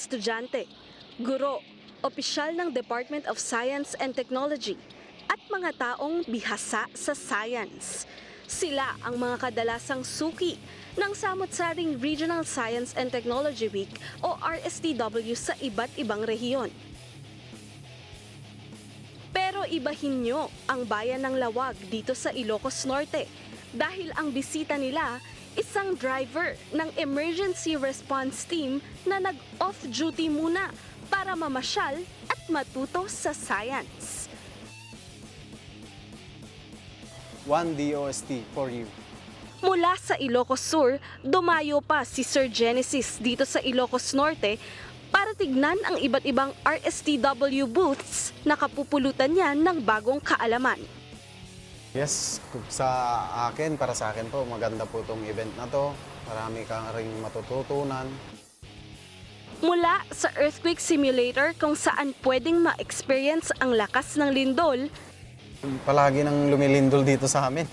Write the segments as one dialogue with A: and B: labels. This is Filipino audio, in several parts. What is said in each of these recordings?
A: estudyante, guro, opisyal ng Department of Science and Technology, at mga taong bihasa sa science. Sila ang mga kadalasang suki ng Samot-Saring Regional Science and Technology Week o RSTW sa iba't ibang rehiyon. Pero ibahin nyo ang bayan ng Lawag dito sa Ilocos Norte dahil ang bisita nila isang driver ng emergency response team na nag-off-duty muna para mamasyal at matuto sa science.
B: One DOST for you.
A: Mula sa Ilocos Sur, dumayo pa si Sir Genesis dito sa Ilocos Norte para tignan ang iba't ibang RSTW booths na kapupulutan niya ng bagong kaalaman.
B: Yes, sa akin, para sa akin po, maganda po itong event na to. Marami kang ring matututunan.
A: Mula sa earthquake simulator kung saan pwedeng ma-experience ang lakas ng lindol,
B: Palagi nang lumilindol dito sa amin.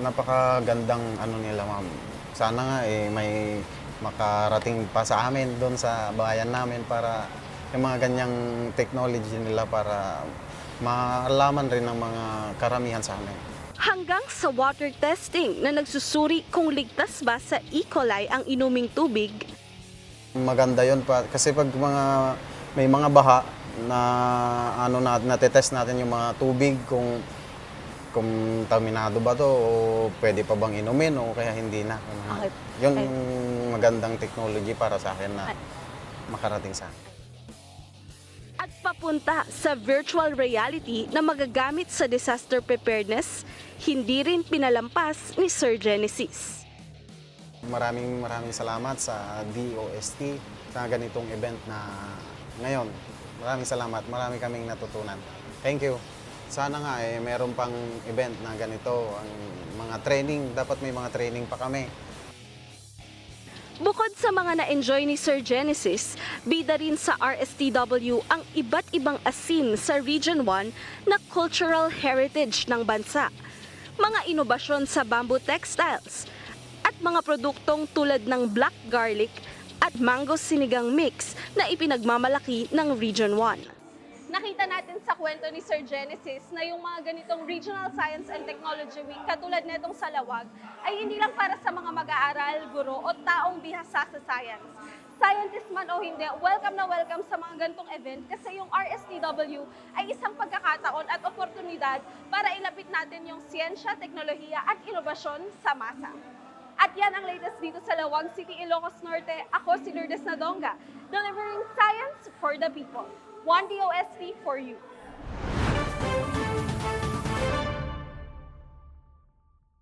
B: Napakagandang ano nila, ma'am. Sana nga eh, may makarating pa sa amin doon sa bayan namin para yung mga ganyang technology nila para malaman rin ng mga karamihan sa amin.
A: Hanggang sa water testing na nagsusuri kung ligtas ba sa E. coli ang inuming tubig
B: Maganda yon pa kasi pag mga may mga baha na ano na natetest natin yung mga tubig kung kung taminado ba to o pwede pa bang inumin o kaya hindi na.
A: Okay.
B: Yun
A: Okay.
B: yung magandang technology para sa akin na makarating sa akin.
A: Papunta sa virtual reality na magagamit sa disaster preparedness, hindi rin pinalampas ni Sir Genesis.
B: Maraming maraming salamat sa DOST sa ganitong event na ngayon. Maraming salamat. Marami kaming natutunan. Thank you. Sana nga eh meron pang event na ganito, ang mga training, dapat may mga training pa kami.
A: Bukod sa mga na-enjoy ni Sir Genesis, bida rin sa RSTW ang iba't ibang asin sa Region 1 na cultural heritage ng bansa. Mga inobasyon sa bamboo textiles at mga produktong tulad ng black garlic at mango sinigang mix na ipinagmamalaki ng Region 1. Nakita natin sa kwento ni Sir Genesis na yung mga ganitong Regional Science and Technology Week katulad netong sa Lawag ay hindi lang para sa mga mag-aaral, guro o taong bihasa sa science. Scientist man o hindi, welcome na welcome sa mga ganitong event kasi yung RSTW ay isang pagkakataon at oportunidad para ilapit natin yung siyensya, teknolohiya at inobasyon sa masa. At yan ang latest dito sa Lawag City, Ilocos Norte. Ako si Lourdes Nadonga, delivering science for the people. One DOST for you.